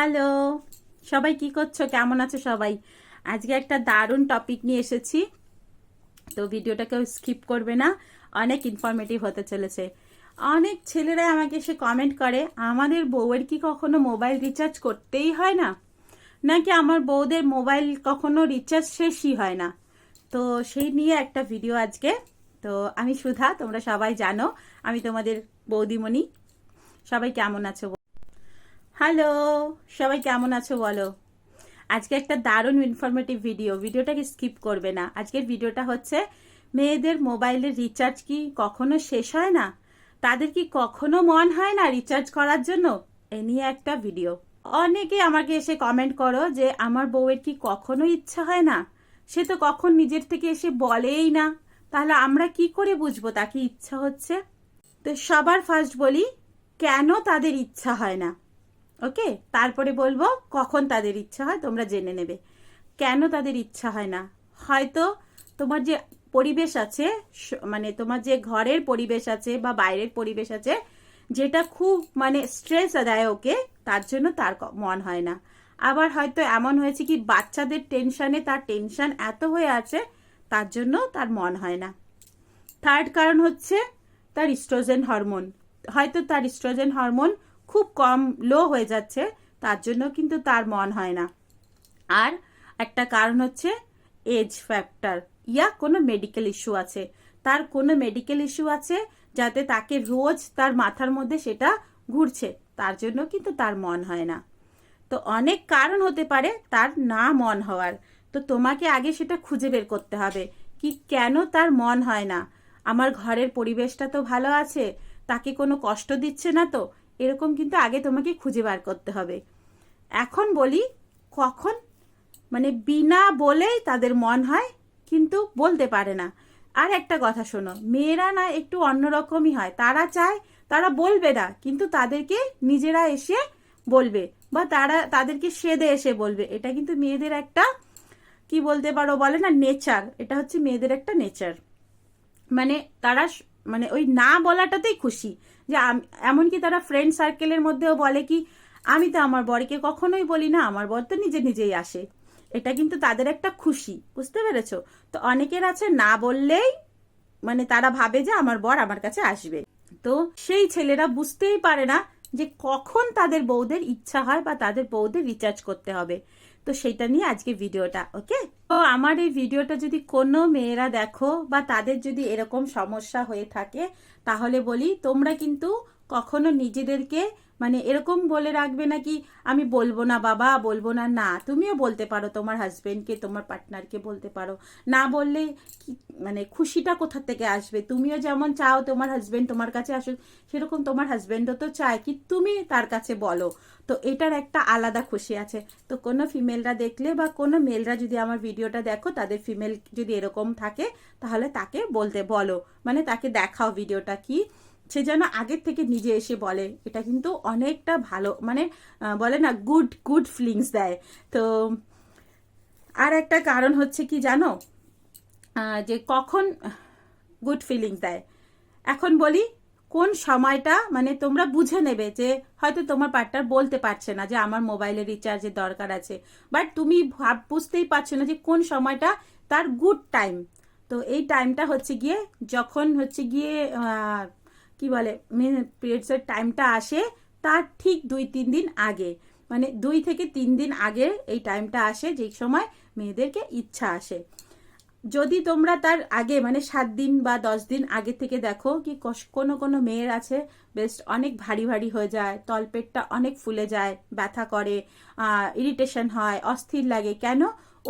Hello. সবাই কি করছ? কেমন আছো সবাই? আজকে একটা দারুণ টপিক নিয়ে এসেছি। তো ভিডিওটা কেউ স্কিপ করবে না। অনেক ইনফরমেটিভ হতে চলেছে। অনেক ছেলেরা আমাকে এসে কমেন্ট করে, আমাদের বউয়ের কি কখনো মোবাইল রিচার্জ করতেই হয় না? নাকি আমার বউদের মোবাইল কখনো রিচার্জ শেষই হয় না? তো সেই নিয়ে একটা ভিডিও আজকে। তো আমি সুধা, তোমরা সবাই জানো, আমি তোমাদের বৌদিমণি। সবাই কেমন আছো? হ্যালো, সবাই কেমন আছো বলো? আজকে একটা দারুণ ইনফরমেটিভ ভিডিও ভিডিওটাকে স্কিপ করবে না। আজকের ভিডিওটা হচ্ছে, মেয়েদের মোবাইলের রিচার্জ কি কখনো শেষ হয় না? তাদের কি কখনো মন হয় না রিচার্জ করার জন্য? এ নিয়ে একটা ভিডিও অনেকে আমাকে এসে কমেন্ট করো যে, আমার বউয়ের কি কখনো ইচ্ছা হয় না? সে তো কখন নিজের থেকে এসে বলেই না। তাহলে আমরা কি করে বুঝব তাকে ইচ্ছা হচ্ছে? তো সবার ফার্স্ট বলি, কেন তাদের ইচ্ছা হয় না? ওকে? তারপরে বলব, কখন তাদের ইচ্ছা হয় তোমরা জেনে নেবে। কেন তাদের ইচ্ছা হয় না? হয়তো তোমার যে পরিবেশ আছে মানে তোমার যে ঘরের পরিবেশ আছে বা বাইরের পরিবেশ আছে, যেটা খুব মানে স্ট্রেস দেয় ওকে, তার জন্য তার মন হয় না। আবার হয়তো এমন হয়েছে কি, বাচ্চাদের টেনশনে তার টেনশন এত হয়ে আছে, তার জন্য তার মন হয় না। থার্ড কারণ হচ্ছে তার ইস্ট্রোজেন হরমোন হয়তো তার ইস্ট্রোজেন হরমোন খুব কম লো হয়ে যাচ্ছে, তার জন্য কিন্তু তার মন হয় না। আর একটা কারণ হচ্ছে এজ ফ্যাক্টর ইয়া, কোনো মেডিকেল ইস্যু আছে। তার কোনো মেডিকেল ইস্যু আছে যাতে তাকে রোজ তার মাথার মধ্যে সেটা ঘুরছে, তার জন্য কিন্তু তার মন হয় না। তো অনেক কারণ হতে পারে তার না মন হওয়ার। তো তোমাকে আগে সেটা খুঁজে বের করতে হবে কি কেন তার মন হয় না? আমার ঘরের পরিবেশটা তো ভালো আছে, তাকে কোনো কষ্ট দিচ্ছে না তো? এরকম কিন্তু আগে তোমাকে খুঁজে বার করতে হবে। এখন বলি, কখন? মানে বিনা বলেই তাদের মন হয়, কিন্তু বলতে পারে না। আর একটা কথা শোনো, মেয়েরা না একটু অন্যরকমই হয়। তারা চায়, তারা বলবে না, কিন্তু তাদেরকে নিজেরা এসে বলবে বা তারা, তাদেরকে সেদে এসে বলবে। এটা কিন্তু মেয়েদের একটা, কি বলতে পারো বলে না, নেচার। এটা হচ্ছে মেয়েদের একটা নেচার। মানে তারা মানে ওই না বলাটাতেই খুশি। যে এমনকি তারা ফ্রেন্ড সার্কেলের মধ্যেও বলে কি, আমি তো আমার বরকে কখনোই বলি না, আমার বর তো নিজে নিজেই আসে। এটা কিন্তু তাদের একটা খুশি, বুঝতে পেরেছ? তো অনেকের আছে না বললেই মানে তারা ভাবে যে আমার বর আমার কাছে আসবে। তো সেই ছেলেরা বুঝতেই পারে না যে কখন তাদের বউদের ইচ্ছা হয় বা তাদের বউদের রিচার্জ করতে হবে। তো সেটা নিয়ে আজকে ভিডিওটা ওকে তো আমার এই ভিডিওটা যদি কোনো মেয়েরা দেখো বা তাদের যদি এরকম সমস্যা হয়ে থাকে, তাহলে বলি তোমরা কিন্তু কখনো নিজেদেরকে মানে এরকম বলে রাখবে না কি আমি বলব না বাবা, বলব না না। তুমিও বলতে পারো, তোমার হাজবেন্ডকে তোমার পার্টনারকে বলতে পারো। না বললে কি মানে খুশিটা কোথা থেকে আসবে? তুমিও যেমন চাও তোমার হাজবেন্ড তোমার কাছে আসুক, সেরকম তোমার হাজবেন্ডও তো চায় কি তুমি তার কাছে বলো। তো এটার একটা আলাদা খুশি আছে। তো কোনো ফিমেলরা দেখলে বা কোনো মেলরা যদি আমার ভিডিওটা দেখো, তাদের ফিমেল যদি এরকম থাকে, তাহলে তাকে বলতে বলো। মানে তাকে দেখাও ভিডিওটা কি। সে যেন আগের থেকে নিজে এসে বলে। এটা কিন্তু অনেকটা ভালো মানে বলে না গুড গুড ফিলিংস দেয়। তো, আর একটা কারণ হচ্ছে কি জানো? যে কখন গুড ফিলিংস দেয়। এখন বলি, কোন সময়টা মানে তোমরা বুঝে নেবে যে, হয়তো তোমার পার্টনার বলতে পারছে না যে, আমার মোবাইলে রিচার্জের দরকার আছে। বাট তুমি ভাব, বুঝতেই পারছ না যে, কোন সময়টা তার গুড টাইম তো এই টাইমটা হচ্ছে গিয়ে, যখন হচ্ছে গিয়ে কি বলে পিরিয়ডসের টাইমটা আসে তার ঠিক দুই, তিন দিন আগে। মানে দুই থেকে তিন দিন আগে এই টাইমটা আসে যেই সময় মেয়েদেরকে ইচ্ছা আসে। যদি তোমরা তার আগে মানে সাত দিন বা দশ দিন আগে থেকে দেখো কি কোনো কোনো মেয়ের আছে বেস্ট অনেক ভারী ভারী হয়ে যায়, তলপেটটা অনেক ফুলে যায়, ব্যথা করে ইরিটেশন হয়, অস্থির লাগে, কেন?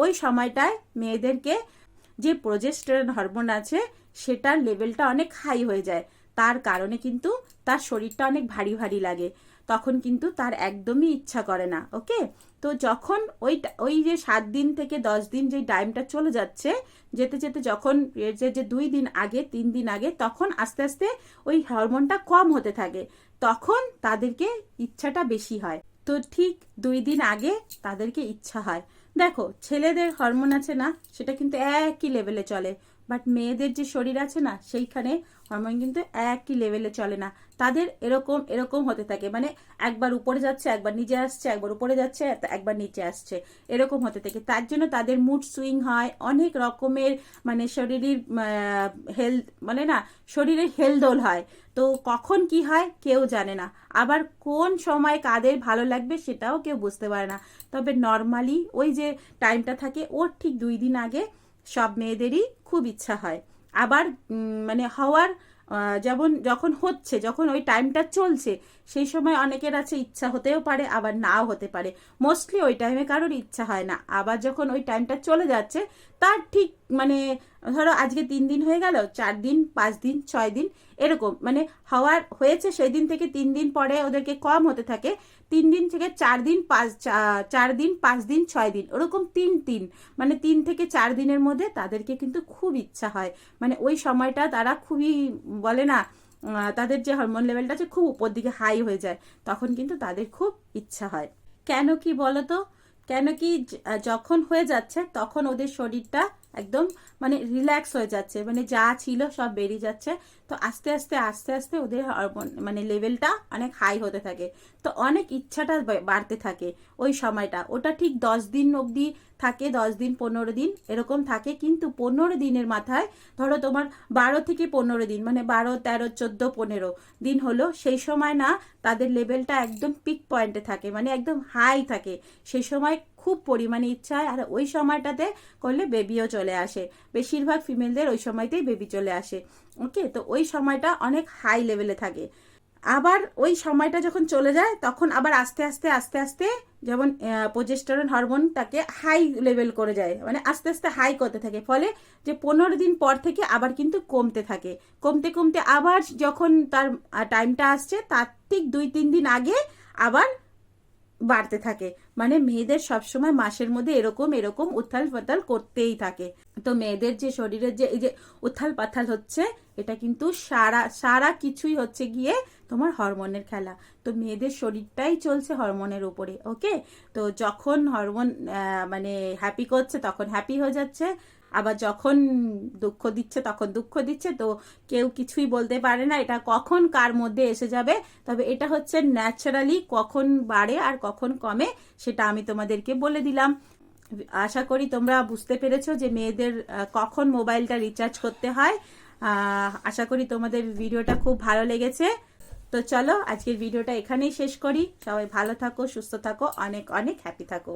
ওই সময়টায় মেয়েদেরকে যে প্রোজেস্টেরন হরমোন আছে, সেটার লেভেলটা অনেক হাই হয়ে যায়। তার কারণে কিন্তু তার শরীরটা অনেক ভারী ভারী লাগে। তখন কিন্তু তার একদমই ইচ্ছা করে না, ওকে? তো যখন ওই ওই যে সাত দিন থেকে দশ দিন যে টাইমটা চলে যাচ্ছে, যেতে যেতে যখন যে যে দুই দিন আগে, তিন দিন আগে, তখন আস্তে আস্তে ওই হরমোনটা কম হতে থাকে। তখন তাদেরকে ইচ্ছাটা বেশি হয়। তো ঠিক দুই দিন আগে তাদেরকে ইচ্ছা হয়। দেখো, ছেলেদের হরমোন আছে না, সেটা কিন্তু একই লেভেলে চলে। বাট মেয়েদের যে শরীর আছে না, সেইখানে হরমোন কিন্তু একই লেভেলে চলে না। তাদের এরকম এরকম হতে থাকে। মানে একবার উপরে যাচ্ছে, একবার নিচে আসছে, একবার উপরে যাচ্ছে একবার নিচে আসছে। এরকম হতে থাকে। তার জন্য তাদের মুড সুইং হয়। অনেক রকমের মানে শরীরের হেলথ মানে না, শরীরের হেলদোল হয়। তো কখন কি হয় কেউ জানে না। আবার কোন সময় কাদের ভালো লাগবে সেটাও কেউ বুঝতে পারে না। তবে নর্মালি ওই যে টাইমটা থাকে, ওর ঠিক দুই দিন আগে সব মেয়েদেরই খুব ইচ্ছা হয়। আবার মানে হওয়ার যেমন যখন হচ্ছে, যখন ওই টাইমটা চলছে, সেই সময় অনেকের আছে ইচ্ছা হতেও পারে, আবার নাও হতে পারে। মোস্টলি ওই টাইমে কারোর ইচ্ছা হয় না। আবার যখন ওই টাইমটা চলে যাচ্ছে তার ঠিক মানে ধরো আজকে তিন দিন হয়ে গেল, চার দিন, পাঁচ দিন, ছয় দিন, এরকম। মানে হওয়ার হয়েছে সেই দিন থেকে তিন দিন পরে ওদেরকে কম হতে থাকে। তিন দিন থেকে চার দিন, পাঁচ চার দিন, পাঁচ দিন, ছয় দিন, ওরকম তিন তিন। মানে তিন থেকে চার দিনের মধ্যে তাদেরকে কিন্তু খুব ইচ্ছা হয়। মানে ওই সময়টা তারা খুবই বলে না তাদের যে হরমোন লেভেলটা আছে, খুব উপর দিকে হাই হয়ে যায়। তখন কিন্তু তাদের খুব ইচ্ছা হয়। কেন কি বলতো? কেন কি যখন হয়ে যাচ্ছে তখন ওদের শরীরটা একদম মানে রিল্যাক্স হয়ে যাচ্ছে। মানে যা ছিল সব বেরিয়ে যাচ্ছে। তো আস্তে আস্তে আস্তে আস্তে ওদের মানে লেভেলটা অনেক হাই হতে থাকে। তো অনেক ইচ্ছাটা বাড়তে থাকে ওই সময়টা। ওটা ঠিক দশ দিন অবধি থাকে দশ দিন, পনেরো দিন, এরকম থাকে। কিন্তু পনেরো দিনের মাথায় ধরো তোমার বারো থেকে পনেরো দিন মানে বারো, তেরো, চোদ্দ, পনেরো দিন হলো, সেই সময় না তাদের লেভেলটা একদম পিক পয়েন্টে থাকে মানে একদম হাই থাকে। সেই সময় খুব পরিমাণে ইচ্ছা হয়, আর ওই সময়টাতে করলে বেবিও চলে আসে। বেশিরভাগ ফিমেলদের ওই সময়তেই বেবি চলে আসে। ওকে তো ওই সময়টা অনেক হাই লেভেলে থাকে। আবার ওই সময়টা যখন চলে যায়, তখন আবার আস্তে আস্তে আস্তে আস্তে যেমন প্রজেস্টরন হরমোন তাকে হাই লেভেল করে যায়। মানে আস্তে আস্তে হাই করতে থাকে। ফলে যে পনেরো দিন পর থেকে আবার কিন্তু কমতে থাকে। কমতে কমতে আবার যখন তার টাইমটা আসছে, তার ঠিক দুই, তিন দিন আগে আবার বাড়তে থাকে। মানে মেয়েদের সবসময় মাসের মধ্যে এরকম এরকম উত্থাল পাতাল করতেই থাকে। তো মেয়েদের যে শরীরের যে, এই যে উত্থাল পাথাল হচ্ছে, এটা কিন্তু সারা সারা কিছুই হচ্ছে গিয়ে তোমার হরমোনের খেলা। তো মেয়েদের শরীরটাই চলছে হরমোনের উপরে ওকে তো যখন হরমোন মানে হ্যাপি করছে, তখন হ্যাপি হয়ে যাচ্ছে। আবার যখন দুঃখ দিচ্ছে, তখন দুঃখ দিচ্ছে, তো কেউ কিছুই বলতে পারে না এটা কখন কার মধ্যে এসে যাবে। তবে এটা হচ্ছে ন্যাচারালি কখন বাড়ে আর কখন কমে, সেটা আমি তোমাদেরকে বলে দিলাম। আশা করি তোমরা বুঝতে পেরেছ যে মেয়েদের কখন মোবাইলটা রিচার্জ করতে হয়। আশা করি তোমাদের ভিডিওটা খুব ভালো লেগেছে। তো চলো আজকের ভিডিওটা এখানেই শেষ করি। সবাই ভালো থাকো, সুস্থ থাকো, অনেক অনেক হ্যাপি থাকো।